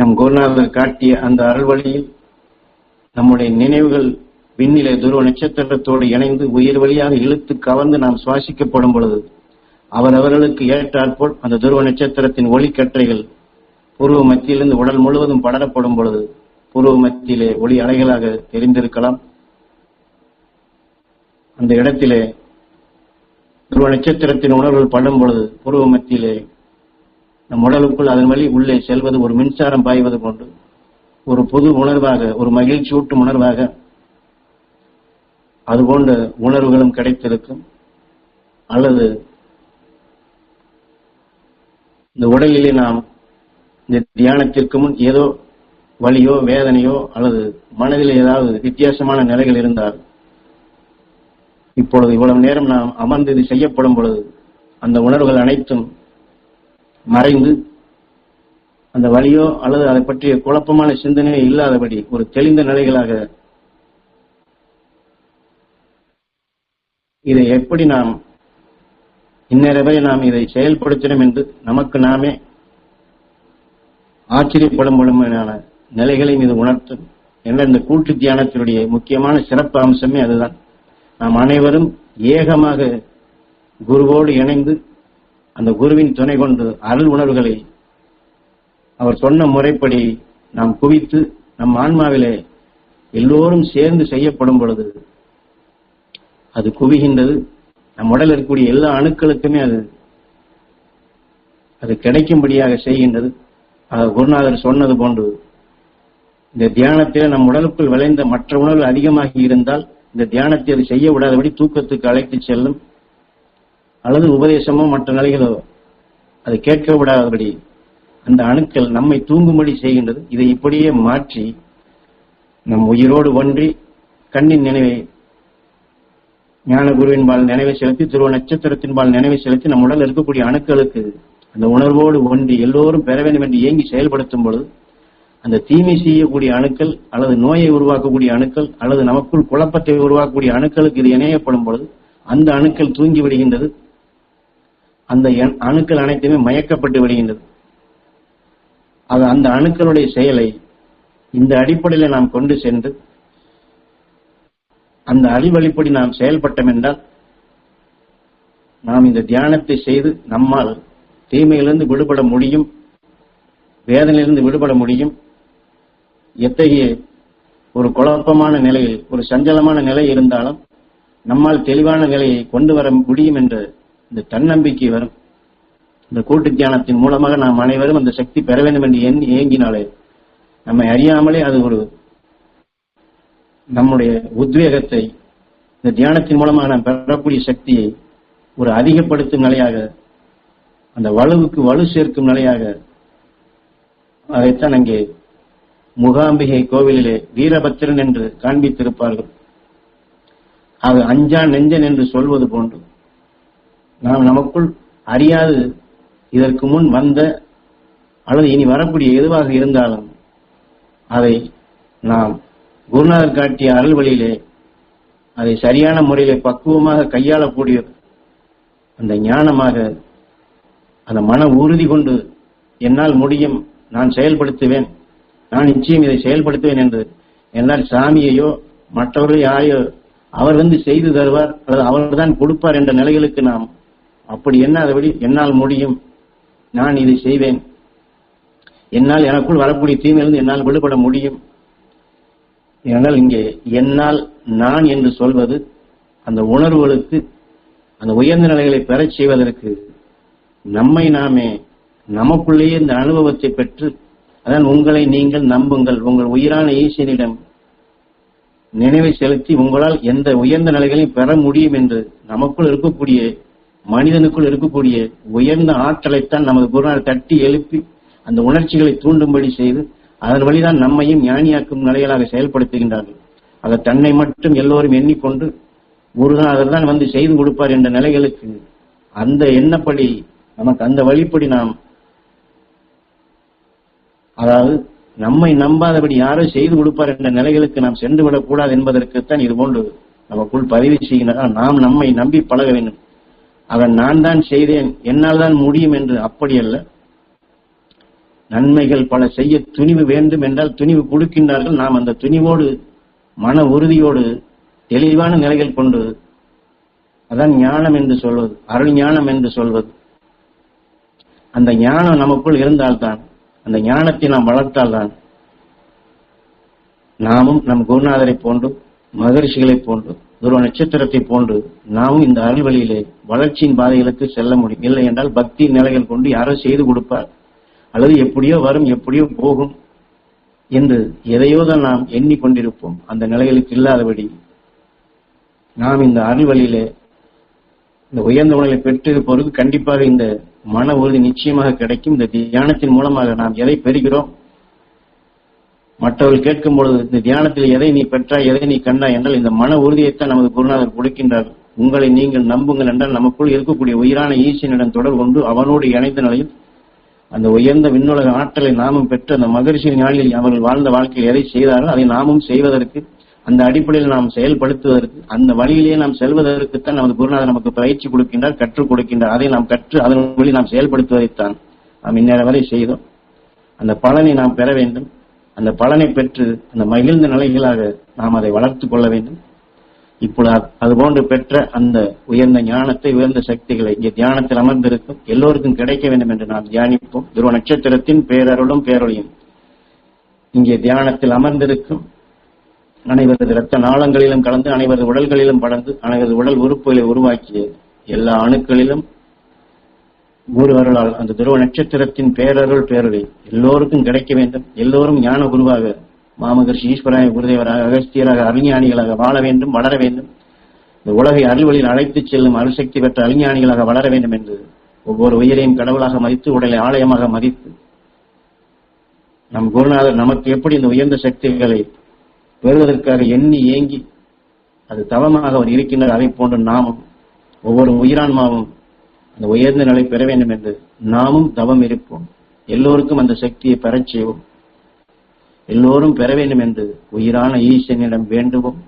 நம் குருநாதர் காட்டிய அந்த அருள்வழியில் நம்முடைய நினைவுகள் விண்ணிலே துருவ நட்சத்திரத்தோடு இணைந்து உயிர் வழியாக இழுத்து கவர்ந்து நாம் சுவாசிக்கப்படும் பொழுது அவரவர்களுக்கு ஏற்றாற்போல் அந்த துருவ நட்சத்திரத்தின் ஒளிக்கற்றைகள் பூர்வ மத்தியிலிருந்து உடல் முழுவதும் படரப்படும் பொழுது பூர்வ மத்தியிலே ஒளி அலைகளாக தெரிந்திருக்கலாம். அந்த இடத்திலே துருவ நட்சத்திரத்தின் உணர்வுகள் படும் பொழுது பூர்வ மத்தியிலே நம் உடலுக்குள் அதன் வழி உள்ளே செல்வது ஒரு மின்சாரம் பாய்வது போன்று ஒரு புது உணர்வாக ஒரு மகிழ்ச்சியூட்டும் உணர்வாக அதுபோன்ற உணர்வுகளும் கிடைத்திருக்கும். அல்லது இந்த உடலிலே நாம் இந்த தியானத்திற்கு முன் ஏதோ வலியோ வேதனையோ அல்லது மனதில் ஏதாவது வித்தியாசமான நிலைகள் இருந்தால் இப்பொழுது இவ்வளவு நேரம் நாம் அமர்ந்து இது செய்யப்படும் பொழுது அந்த உணர்வுகள் அனைத்தும் மறைந்து அந்த வழியோ அல்லது அதை பற்றிய குழப்பமான சிந்தனையோ இல்லாதபடி ஒரு தெளிந்த நிலைகளாக இதை எப்படி நாம் இந்நேரவே நாம் இதை செயல்படுத்தினோம் என்று நமக்கு நாமே ஆச்சரியப்படும் முழுமையான நிலைகளையும் இது உணர்த்தும் என்ற இந்த கூட்டு தியானத்தினுடைய முக்கியமான சிறப்பு அம்சமே அதுதான். நாம் அனைவரும் ஏகமாக குருவோடு இணைந்து அந்த குருவின் துணை கொண்டு அருள் உணர்வுகளை அவர் சொன்ன முறைப்படி நாம் குவித்து நம் ஆன்மாவிலே எல்லோரும் சேர்ந்து செய்யப்படும் பொழுது அது குவிகின்றது. நம் உடலில் இருக்கக்கூடிய எல்லா அணுக்களுக்குமே அது அது கிடைக்கும்படியாக செய்கின்றது. குருநாதர் சொன்னது போன்று இந்த தியானத்தில் நம் உடலுக்குள் விளைந்த மற்ற உணர்வு அதிகமாகி இருந்தால் இந்த தியானத்தை அது செய்ய விடாதபடி தூக்கத்துக்கு அழைத்து செல்லும். அல்லது உபதேசமோ மற்ற நிலைகளோ அது கேட்க விடாதபடி அந்த அணுக்கள் நம்மை தூங்கும்படி செய்கின்றது. இதை இப்படியே மாற்றி நம் உயிரோடு ஒன்றி கண்ணின் நினைவை ஞான குருவின்பால் நினைவை செலுத்தி துருவ நட்சத்திரத்தின் பால் நினைவை செலுத்தி நம் உடல் இருக்கக்கூடிய அணுக்களுக்கு அந்த உணர்வோடு ஒன்றி எல்லோரும் பெற வேண்டும் என்று இயங்கி செயல்படுத்தும் பொழுது அந்த தீமை செய்யக்கூடிய அணுக்கள் அல்லது நோயை உருவாக்கக்கூடிய அணுக்கள் அல்லது நமக்குள் குழப்பத்தை உருவாக்கக்கூடிய அணுக்களுக்கு இது இணையப்படும் பொழுது அந்த அணுக்கள் தூங்கி விடுகின்றது. அந்த அணுக்கள் அனைத்துமே மயக்கப்பட்டு விடுகின்றது. அது அந்த அணுக்களுடைய செயலை இந்த அடிப்படையில் நாம் கொண்டு சென்று அந்த அறிவழிப்படி நாம் செயல்பட்டோம் என்றால் நாம் இந்த தியானத்தை செய்து நம்மால் தீமையிலிருந்து விடுபட முடியும் வேதனையிலிருந்து விடுபட முடியும். எத்தகைய ஒரு குழப்பமான நிலையில் ஒரு சஞ்சலமான நிலை இருந்தாலும் நம்மால் தெளிவான நிலையை கொண்டு வர முடியும் என்று இந்த தன்னம்பிக்கை வரும். இந்த கூட்டு தியானத்தின் மூலமாக நாம் அனைவரும் அந்த சக்தி பெற வேண்டும் என்று எண்ணி ஏங்கினாலே நம்மை அறியாமலே அது ஒரு நம்முடைய உத்வேகத்தை இந்த தியானத்தின் மூலமாக நாம் பெறக்கூடிய சக்தியை ஒரு அதிகப்படுத்தும் நிலையாக அந்த வலுவுக்கு வலு சேர்க்கும் நிலையாக அதைத்தான் அங்கே முகாம்பிகை கோவிலிலே வீரபத்திரன் என்று காண்பித்திருப்பார்கள். அது அஞ்சான் நெஞ்சன் என்று சொல்வது போன்று. நாம் நமக்குள் அறியாது. இதற்கு முன் வந்த அல்லது இனி வரக்கூடிய எதுவாக இருந்தாலும் அதை நாம் குருநாதர் காட்டிய அருள் வழியிலே அதை சரியான முறையிலே பக்குவமாக கையாளக்கூடிய அந்த ஞானமாக அந்த மன உறுதி கொண்டு என்னால் முடியும் நான் செயல்படுத்துவேன் நான் நிச்சயம் இதை செயல்படுத்துவேன் என்று என்னால் சாமியையோ மற்றவர்கள் யாரையோ அவர் வந்து செய்து தருவார் அல்லது அவர் தான் கொடுப்பார் என்ற நிலைகளுக்கு நாம் அப்படி எண்ணாதபடி என்னால் முடியும். நான் இதை செய்வேன். என்னால் எனக்குள் வரக்கூடிய தீமையிலிருந்து என்னால் விடுபட முடியும். ஏனால் இங்கே என்னால் நான் என்று சொல்வது அந்த உணர்வுகளுக்கு அந்த உயர்ந்த நிலைகளை பெறச் செய்வதற்கு நம்மை நாமே நமக்குள்ளேயே இந்த அனுபவத்தை பெற்று அதான் உங்களை நீங்கள் நம்புங்கள். உங்கள் உயிரான ஈசனிடம் நினைவை செலுத்தி உங்களால் எந்த உயர்ந்த நிலைகளையும் பெற முடியும் என்று நமக்குள் இருக்கக்கூடிய மனிதனுக்குள் இருக்கக்கூடிய உயர்ந்த ஆற்றலைத்தான் நமது குருநாள் தட்டி எழுப்பி அந்த உணர்ச்சிகளை தூண்டும்படி செய்து அதன் வழிதான் நம்மையும் ஞானியாக்கும் நிலைகளாக செயல்படுத்துகின்றார்கள். அதை தன்னை மட்டும் எல்லோரும் எண்ணிக்கொண்டு குருநாதர் தான் வந்து செய்து கொடுப்பார் என்ற நிலைகளுக்கு அந்த எண்ணப்படி நமக்கு அந்த வழிப்படி நாம் அதாவது நம்மை நம்பாதபடி யாரோ செய்து கொடுப்பார் என்ற நிலைகளுக்கு நாம் சென்று விடக்கூடாது என்பதற்குத்தான் இது போன்று நமக்குள் பதிவு செய்கின்றன நாம் நம்மை நம்பி பழக வேண்டும். அவன் நான் தான் செய்தேன் என்னால் தான் முடியும் என்று அப்படி அல்ல. நன்மைகள் பல செய்ய துணிவு வேண்டும் என்றால் துணிவு கொடுக்கின்றார்கள். நாம் அந்த துணிவோடு மன உறுதியோடு தெளிவான நிலைகள் கொண்டு அதான் ஞானம் என்று சொல்வது அருள் ஞானம் என்று சொல்வது. அந்த ஞானம் நமக்குள் இருந்தால்தான் அந்த ஞானத்தை நாம் வளர்த்தால்தான் நாமும் நம் குருநாதரை போன்றும் மகரிஷிகளை போன்றும் துருவ நட்சத்திரத்தை போன்று நாமும் இந்த அருள்வழியிலே வளர்ச்சியின் பாதைகளுக்கு செல்ல முடியும் இல்லை என்றால் பக்தி நிலைகள் கொண்டு யாரோ செய்து கொடுப்பார். அல்லது எப்படியோ வரும் எப்படியோ போகும் என்று எதையோ தான் நாம் எண்ணிக்கொண்டிருப்போம். அந்த நிலைகளுக்கு இல்லாதபடி நாம் இந்த அருள்வழியிலே இந்த உயர்ந்த உணவை பெற்றிருப்பவருக்கு கண்டிப்பாக இந்த மன உறுதி நிச்சயமாக கிடைக்கும். இந்த தியானத்தின் மூலமாக நாம் எதை பெறுகிறோம்? மற்றவர்கள் கேட்கும் பொழுது இந்த தியானத்தில் எதை நீ பெற்றாய் எதை நீ கண்டாய் என்றால் இந்த மன உறுதியைத்தான் நமது குருநாதர் கொடுக்கின்றார். உங்களை நீங்கள் நம்புங்கள் என்றால் நமக்குள் இருக்கக்கூடிய உயிரான ஈசனிடம் தொடர்பு கொண்டு அவனோடு இணைந்த நிலையில் அந்த உயர்ந்த விண்ணுலக ஆற்றலை நாமும் பெற்று அந்த மகரிஷி ஞானியில் அவர்கள் வாழ்ந்த வாழ்க்கையில் எதை செய்தாரோ அதை நாமும் செய்வதற்கு அந்த அடிப்படையில் நாம் செயல்படுத்துவதற்கு அந்த வழியிலேயே நாம் செல்வதற்குத்தான் நமது குருநாதர் நமக்கு பயிற்சி கொடுக்கின்றார் கற்றுக் கொடுக்கின்றார். அதை நாம் கற்று அதன் வழி நாம் செயல்படுத்துவதைத்தான் நாம் இந்நேரம் வரை செய்தோம். அந்த பலனை நாம் பெற வேண்டும். அந்த பலனை பெற்று அந்த மகிழ்ந்த நிலைகளாக நாம் அதை வளர்த்துக் கொள்ள வேண்டும். இப்பொழுது அதுபோன்று பெற்ற அந்த உயர்ந்த ஞானத்தை உயர்ந்த சக்திகளை இங்கே தியானத்தில் அமர்ந்திருக்கும் எல்லோருக்கும் கிடைக்க வேண்டும் என்று நாம் தியானிப்போம். துருவ நட்சத்திரத்தின் பேரருளும் பேரொழியும். இங்கே தியானத்தில் அமர்ந்திருக்கும் அனைவரது இரத்த நாளங்களிலும் கலந்து அனைவரது உடல்களிலும் படர்ந்து அனைவரது உடல் உறுப்புகளை உருவாக்கிய எல்லா அணுக்களிலும் குரு அருளால் அந்த துருவ நட்சத்திரத்தின் பேரருள் பேரொழி எல்லோருக்கும் கிடைக்க வேண்டும். எல்லோரும் ஞான குருவாக மாமகர்ஷி ஈஸ்வராய குருதேவராக அகஸ்தியராக அறிஞானிகளாக வாழ வேண்டும் வளர வேண்டும். இந்த உலகை அருள்வழியில் அழைத்துச் செல்லும் அருசக்தி பெற்ற அறிஞானிகளாக வளர வேண்டும் என்று ஒவ்வொரு உயிரையும் கடவுளாக மதித்து உடலை ஆலயமாக மதித்து நம் குருநாதர் நமக்கு எப்படி இந்த உயர்ந்த சக்திகளை பெறுவதற்காக எண்ணி ஏங்கி அது தவமாக அவர் இருக்கின்றார் அதை போன்று நாமும் ஒவ்வொரு உயிரான்மாவும் அந்த உயர்ந்த நிலை பெற வேண்டும் என்று நாமும் தவம் இருப்போம். எல்லோருக்கும் அந்த சக்தியை பெறச் செய்வோம். எல்லோரும் பெற வேண்டும் என்று உயிரான ஈசனிடம் வேண்டுவோம்.